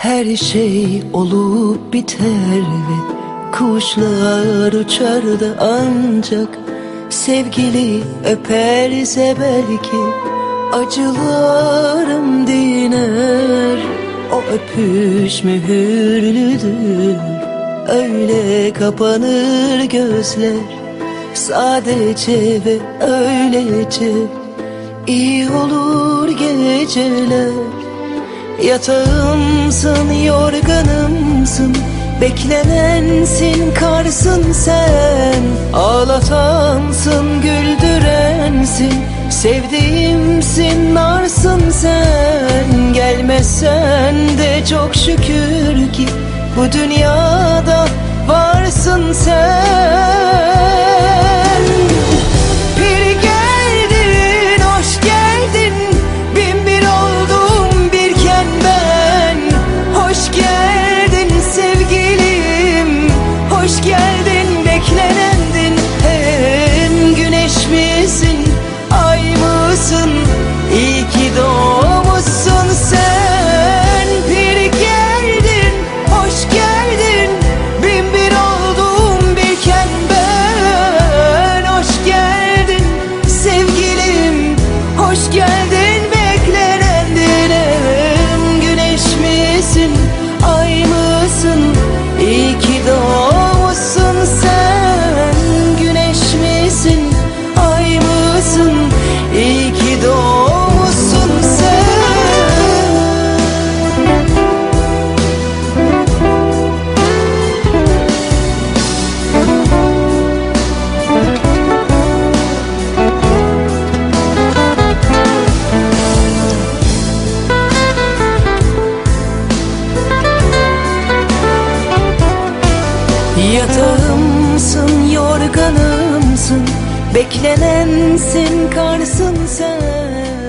Her şey olup biter ve kuşlar uçar da ancak Sevgili öperse belki acılarım diner. O öpüş mühürlüdür öyle kapanır gözler. Sadece ve öylece iyi olur geceler Yatağımsın, yorganımsın. Beklenensin, karsın sen. Ağlatansın, güldürensin. Sevdiğimsin, narsın sen. Gelmezsen de çok şükür ki Bu dünyada Hoş geldin beklenendin Yatağımsın, yorganımsın. Beklenensin, karsın sen